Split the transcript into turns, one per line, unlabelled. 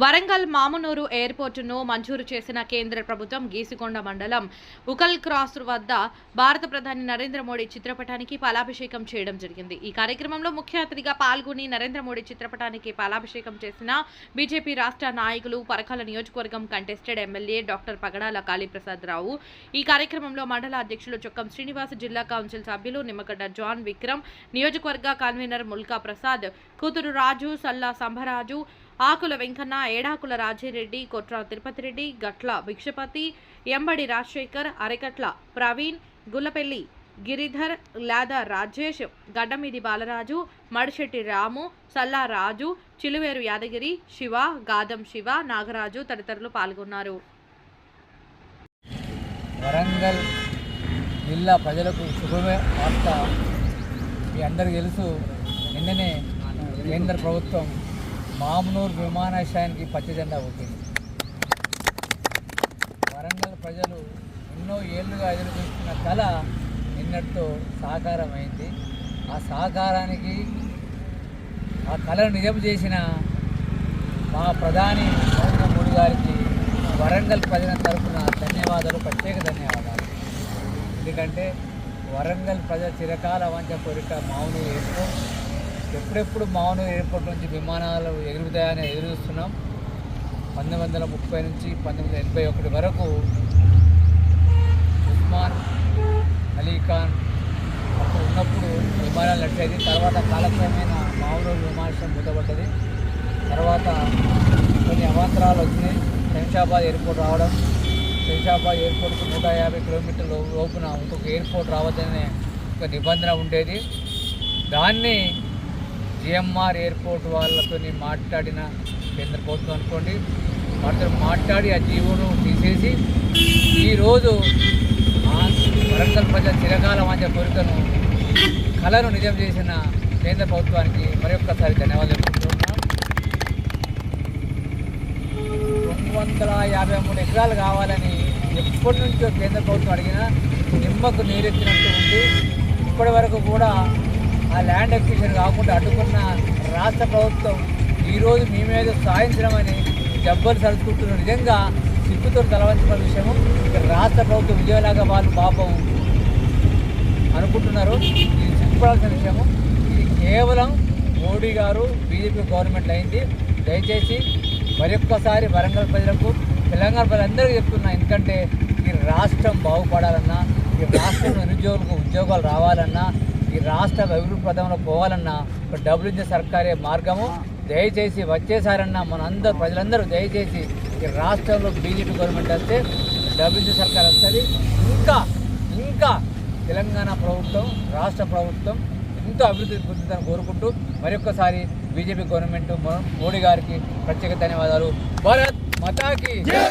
వరంగల్ మామునూరు ఎయిర్పోర్టును మంజూరు చేసిన కేంద్ర ప్రభుత్వం గీసికొండ మండలం ఉకల్ క్రాస్ వద్ద భారత ప్రధాని నరేంద్ర మోడీ చిత్రపటానికి పాలాభిషేకం చేయడం జరిగింది. ఈ కార్యక్రమంలో ముఖ్య అతిథిగా పాల్గొని నరేంద్ర మోడీ చిత్రపటానికి పాలాభిషేకం చేసిన బీజేపీ రాష్ట్ర నాయకులు పరకాల నియోజకవర్గం contested MLA doctor Pagadala Kaliprasad Rao. ఈ కార్యక్రమంలో మండల అధ్యక్షులు చొక్కం శ్రీనివాస్ జిల్లా కౌన్సిల్ సభ్యులు నిమ్మగడ్డ జాన్ విక్రమ్ నియోజకవర్గ కన్వీనర్ ముల్కా ప్రసాద్ కూతురు రాజు సల్లా సంభరాజు ఆకుల వెంకన్న ఏడాకుల రాజిరెడ్డి కొట్రా తిరుపతి రెడ్డి గట్ల భిక్షపతి ఎంబడి రాజశేఖర్ అరెకట్ల ప్రవీణ్ గుల్లపెల్లి గిరిధర్ లాద రాజేష్ గడ్డమిది బాలరాజు మడిశెట్టి రాము సల్లా రాజు చిలువేరు యాదగిరి శివ గాదం శివ నాగరాజు తదితరులు పాల్గొన్నారు.
వరంగల్ జిల్లా ప్రజలకు శుభమే వార్త. మీ అందరికీ తెలుసు నిన్ననే కేంద్ర ప్రభుత్వం మామునూరు విమానాశ్రయానికి పచ్చజెండా జెండా వరంగల్ ప్రజలు ఎన్నో ఏళ్ళుగా ఎదురు కళ నిన్నటితో సాకారమైంది. ఆ సహకారానికి ఆ కళను నిజం చేసిన మా ప్రధాని నరేంద్ర మోడీ గారికి వరంగల్ ప్రజల తరఫున ధన్యవాదాలు ప్రత్యేక ధన్యవాదాలు. ఎందుకంటే వరంగల్ ప్రజల చిరకాల వంచ కోరిక మామూలు ఎయిర్పోర్ట్ ఎప్పుడెప్పుడు మామూలు ఎయిర్పోర్ట్ నుంచి విమానాలు ఎగురుతాయని ఎదురు చూస్తున్నాం పంతొమ్మిది వందల ముప్పై నుంచి పంతొమ్మిది వందల ఎనభై ఒకటి వరకు ఉస్మాన్ అలీ ఖాన్ అప్పుడు ఉన్నప్పుడు విమానాలు నడిచేది. తర్వాత కాలక్రమేణ మామూలు విమానాశ్రయం మూతపడ్డది. తర్వాత కొన్ని అవాంతరాలు వచ్చినాయి. శంషాబాద్ ఎయిర్పోర్ట్ రావడం శంషాబాద్ ఎయిర్పోర్ట్కి నూట యాభై కిలోమీటర్ల లోపున ఇంకొక ఎయిర్పోర్ట్ రావద్దనే ఒక నిబంధన ఉండేది. దాన్ని జిఎంఆర్ ఎయిర్పోర్ట్ వాళ్ళతో మాట్లాడిన కేంద్ర ప్రభుత్వం అనుకోండి వాళ్ళతో మాట్లాడి ఆ జీవోను తీసేసి ఈరోజు వరంగల్ ప్రజల చిరకాల వాంఛ కోరికను కళను నిజం చేసిన కేంద్ర ప్రభుత్వానికి మరొక్కసారి ధన్యవాదాలు చెప్పుకుంటున్నాం. రెండు వందల యాభై మూడు ఎకరాలు కావాలని ఎప్పటి నుంచో కేంద్ర ప్రభుత్వం అడిగినా నిమ్మకు నీరెత్తినట్టు ఉంది. ఇప్పటి వరకు కూడా ఆ ల్యాండ్ ఎక్విజిషన్ కాకుండా అడ్డుకున్న రాష్ట్ర ప్రభుత్వం ఈరోజు మీ మీద సాయించడమని జబ్బలు సరుచుకుంటున్న నిజంగా సిగ్గుతో తలవంచిన విషయము ఇక్కడ రాష్ట్ర ప్రభుత్వం విజయలాగా వాళ్ళు పాపం అనుకుంటున్నారు. ఇది సిగ్గుపడాల్సిన విషయము. ఇది కేవలం మోడీ గారు బీజేపీ గవర్నమెంట్ అయింది. దయచేసి మరొక్కసారి వరంగల్ ప్రజలకు తెలంగాణ ప్రజలందరికీ చెప్తున్నా ఎందుకంటే ఈ రాష్ట్రం బాగుపడాలన్నా ఈ రాష్ట్రంలో నిరుద్యోగులకు ఉద్యోగాలు రావాలన్నా రాష్ట్ర అభివృద్ధి పదంలో పోవాలన్నా ఒక డబ్బులు ఇచ్చే సర్కారే మార్గము. దయచేసి వచ్చేసారన్నా మన అందరూ ప్రజలందరూ దయచేసి ఈ రాష్ట్రంలో బీజేపీ గవర్నమెంట్ వస్తే డబ్బులు ఇచ్చే సర్కార్ వస్తుంది. ఇంకా ఇంకా తెలంగాణ ప్రభుత్వం రాష్ట్ర ప్రభుత్వం ఎంతో అభివృద్ధి పొందుతారని కోరుకుంటూ మరొకసారి బీజేపీ గవర్నమెంట్ మోడీ గారికి ప్రత్యేక ధన్యవాదాలు. భారత్ మతాకి